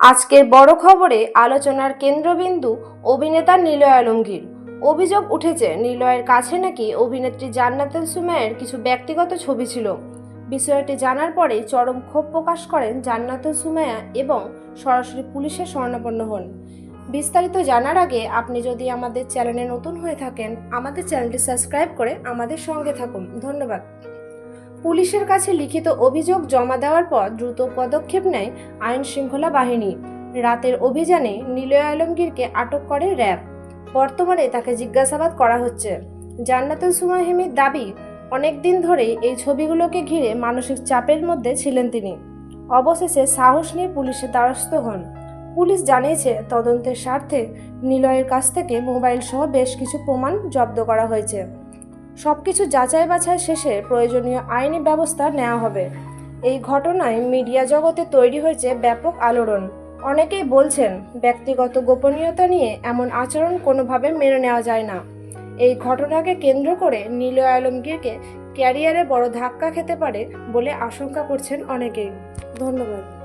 আজকের বড় খবরে আলোচনার কেন্দ্রবিন্দু অভিনেতা নিলয় আলমগীর। অভিযোগ উঠেছে, নিলয়ের কাছে নাকি অভিনেত্রী জান্নাতুল সুমাইয়ের কিছু ব্যক্তিগত ছবি ছিল। বিষয়টি জানার পরে চরম ক্ষোভ প্রকাশ করেন জান্নাতুল সুমাইয়া এবং সরাসরি পুলিশের স্বর্ণাপন্ন হন। বিস্তারিত জানার আগে আপনি যদি আমাদের চ্যানেলে নতুন হয়ে থাকেন, আমাদের চ্যানেলটি সাবস্ক্রাইব করে আমাদের সঙ্গে থাকুন। ধন্যবাদ। পুলিশের কাছে লিখিত অভিযোগ জমা দেওয়ার পর দ্রুত পদক্ষেপ নেয় আইন শৃঙ্খলা বাহিনী। রাতের অভিযানে নিলয় আলমগীরকে আটক করে র্যাব। বর্তমানে তাকে জিজ্ঞাসাবাদ করা হচ্ছে। জান্নাতুল সুমাহিমির দাবি, অনেক দিন ধরেই এই ছবিগুলোকে ঘিরে মানসিক চাপের মধ্যে ছিলেন তিনি। অবশেষে সাহস নিয়ে পুলিশের দ্বারস্থ হন। পুলিশ জানিয়েছে, তদন্তের স্বার্থে নিলয়ের কাছ থেকে মোবাইল সহ বেশ কিছু প্রমাণ জব্দ করা হয়েছে। সবকিছু যাচাই বাছাই শেষে প্রয়োজনীয় আইনি ব্যবস্থা নেওয়া হবে। এই ঘটনায় মিডিয়া জগতে তৈরি হয়েছে ব্যাপক আলোড়ন। অনেকেই বলছেন, ব্যক্তিগত গোপনীয়তা নিয়ে এমন আচরণ কোনোভাবে মেনে নেওয়া যায় না। এই ঘটনাকে কেন্দ্র করে নীলয় আলমগীরকে ক্যারিয়ারে বড় ধাক্কা খেতে পারে বলে আশঙ্কা করছেন অনেকেই। ধন্যবাদ।